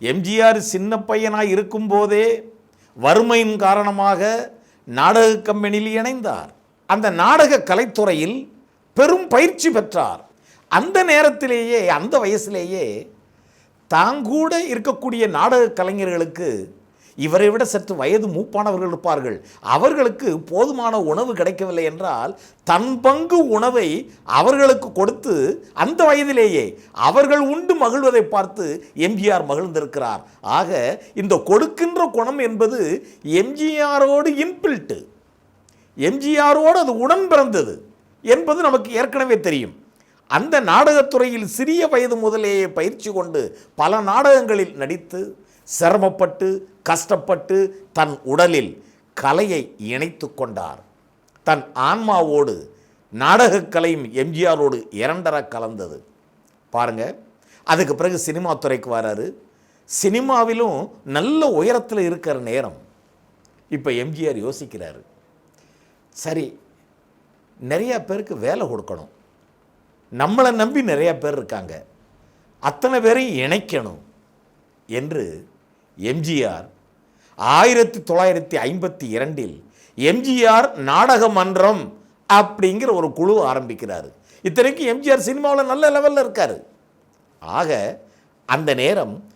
எம்ஜிஆர் சின்ன பையனாக இருக்கும்போதே வறுமையின் காரணமாக நாடக கம்பெனியில் இணைந்தார். அந்த நாடக கலைத்துறையில் பெரும் பயிற்சி பெற்றார். அந்த நேரத்திலேயே அந்த வயசிலேயே தாங்கூட இருக்கக்கூடிய நாடக கலைஞர்களுக்கு இவரை விட சற்று வயது மூப்பானவர்கள் இருப்பார்கள். அவர்களுக்கு போதுமான உணவு கிடைக்கவில்லை என்றால் தன் பங்கு உணவை அவர்களுக்கு கொடுத்து அந்த வயதிலேயே அவர்கள் உண்டு மகிழ்வதை பார்த்து எம்ஜிஆர் மகிழ்ந்திருக்கிறார். ஆக இந்த கொடுக்கின்ற குணம் என்பது எம்ஜிஆரோடு இன்பில்ட்டு எம்ஜிஆரோடு அது உடன் பிறந்தது என்பது நமக்கு ஏற்கனவே தெரியும். அந்த நாடகத்துறையில் சிறிய வயது முதலேயே பயிற்சி கொண்டு பல நாடகங்களில் நடித்து சிரமப்பட்டு கஷ்டப்பட்டு தன் உடலில் கலையை இணைத்து கொண்டார். தன் ஆன்மாவோடு நாடகக்கலையும் எம்ஜிஆரோடு இரண்டர கலந்தது. பாருங்க அதுக்கு பிறகு சினிமா துறைக்கு வராரு. சினிமாவிலும் நல்ல உயரத்தில் இருக்கிற நேரம். இப்போ எம்ஜிஆர் யோசிக்கிறாரு. சரி நிறையா பேருக்கு வேலை கொடுக்கணும். நம்மளை நம்பி நிறையா பேர் இருக்காங்க. அத்தனை பேரையும் இணைக்கணும் என்று எம்ஜிஆர். ஆயிரத்தி தொள்ளாயிரத்தி ஐம்பத்தி இரண்டில் எம்ஜிஆர் நாடக மன்றம் அப்படிங்கிற ஒரு குழு ஆரம்பிக்கிறார். இத்தனைக்கும் எம்ஜிஆர் சினிமாவில் நல்ல லெவலில் இருக்கார். ஆக அந்த நேரம்